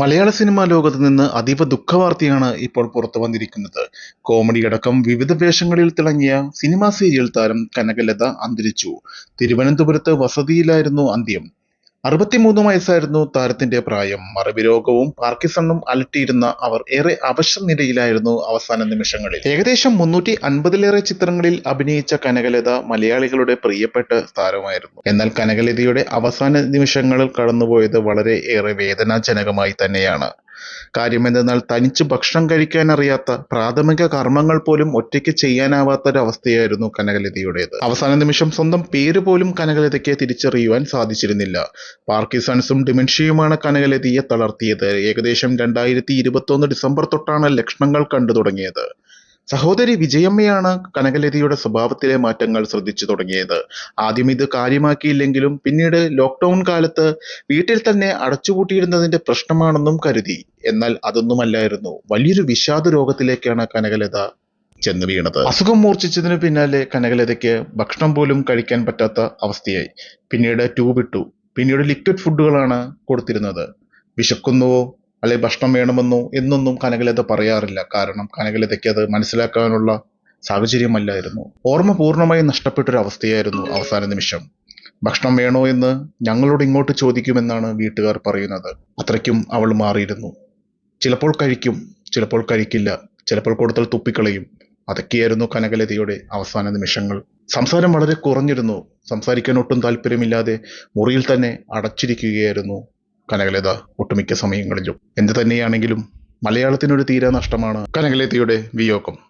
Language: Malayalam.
മലയാള സിനിമാ ലോകത്ത് നിന്ന് അതീവ ദുഃഖവാർത്തയാണ് ഇപ്പോൾ പുറത്തു വന്നിരിക്കുന്നത്. കോമഡിയടക്കം വിവിധ വേഷങ്ങളിൽ തിളങ്ങിയ സിനിമാ സീരിയൽ താരം കനകലത അന്തരിച്ചു. തിരുവനന്തപുരത്ത് വസതിയിലായിരുന്നു അന്ത്യം. അറുപത്തിമൂന്ന് വയസ്സായിരുന്നു താരത്തിന്റെ പ്രായം. മറവി രോഗവും പാർക്കിസണും അലട്ടിയിരുന്ന അവർ ഏറെ അവശ നിലയിലായിരുന്നു അവസാന നിമിഷങ്ങളിൽ. ഏകദേശം മുന്നൂറ്റി അൻപതിലേറെ ചിത്രങ്ങളിൽ അഭിനയിച്ച കനകലത മലയാളികളുടെ പ്രിയപ്പെട്ട താരമായിരുന്നു. എന്നാൽ കനകലതയുടെ അവസാന നിമിഷങ്ങളിൽ കടന്നുപോയത് വളരെ ഏറെ വേദനാജനകമായി തന്നെയാണ്. കാര്യമെന്തെന്നാൽ തനിച്ച് ഭക്ഷണം കഴിക്കാൻ അറിയാത്ത പ്രാഥമിക കർമ്മങ്ങൾ പോലും ഒറ്റയ്ക്ക് ചെയ്യാനാവാത്ത ഒരവസ്ഥയായിരുന്നു കനകലതയുടേത്. അവസാന നിമിഷം സ്വന്തം പേര് പോലും കനകലതയ്ക്ക് തിരിച്ചറിയുവാൻ സാധിച്ചിരുന്നില്ല. പാർക്കിസൺസും ഡിമെൻഷ്യയുമാണ് കനകലതയെ തളർത്തിയത്. ഏകദേശം രണ്ടായിരത്തി ഡിസംബർ തൊട്ടാണ് ലക്ഷണങ്ങൾ കണ്ടു തുടങ്ങിയത് സഹോദരി വിജയമ്മയാണ് കനകലതയുടെ സ്വഭാവത്തിലെ മാറ്റങ്ങൾ ശ്രദ്ധിച്ചു തുടങ്ങിയത്. ആദ്യം ഇത് കാര്യമാക്കിയില്ലെങ്കിലും പിന്നീട് ലോക്ക്ഡൌൺ കാലത്ത് വീട്ടിൽ തന്നെ അടച്ചുപൂട്ടിയിരുന്നതിന്റെ പ്രശ്നമാണെന്നും കരുതി. എന്നാൽ അതൊന്നുമല്ലായിരുന്നു. വലിയൊരു വിഷാദ രോഗത്തിലേക്കാണ് കനകലത ചെന്ന് വീണത്. അസുഖം മൂർച്ഛിച്ചതിന് പിന്നാലെ കനകലതയ്ക്ക് ഭക്ഷണം പോലും കഴിക്കാൻ പറ്റാത്ത അവസ്ഥയായി. പിന്നീട് ട്യൂബിട്ടു പിന്നീട് ലിക്വിഡ് ഫുഡുകളാണ് കൊടുത്തിരുന്നത്. വിശക്കുന്നുവോ അല്ലെ ഭക്ഷണം വേണമെന്നോ എന്നൊന്നും കനകലത പറയാറില്ല. കാരണം കനകലതയ്ക്ക് അത് മനസ്സിലാക്കാനുള്ള സാഹചര്യമല്ലായിരുന്നു. ഓർമ്മ പൂർണമായി നഷ്ടപ്പെട്ടൊരവസ്ഥയായിരുന്നു അവസാന നിമിഷം. ഭക്ഷണം വേണോ എന്ന് ഞങ്ങളോട് ഇങ്ങോട്ട് ചോദിക്കുമെന്നാണ് വീട്ടുകാർ പറയുന്നത്. അത്രയ്ക്കും അവൾ മാറിയിരുന്നു. ചിലപ്പോൾ കഴിക്കും ചിലപ്പോൾ കഴിക്കില്ല ചിലപ്പോൾ കൊടുത്താൽ തുപ്പിക്കളയും. അതൊക്കെയായിരുന്നു കനകലതയുടെ അവസാന നിമിഷങ്ങൾ. സംസാരം വളരെ കുറഞ്ഞിരുന്നു. സംസാരിക്കാൻ ഒട്ടും താല്പര്യമില്ലാതെ മുറിയിൽ തന്നെ അടച്ചിരിക്കുകയായിരുന്നു. കനകലത ഒട്ടുമിക്ക സമയങ്ങളിലും. എന്ത് തന്നെയാണെങ്കിലും മലയാളത്തിനൊരു തീരാ നഷ്ടമാണ് കനകലതയുടെ വിയോഗം.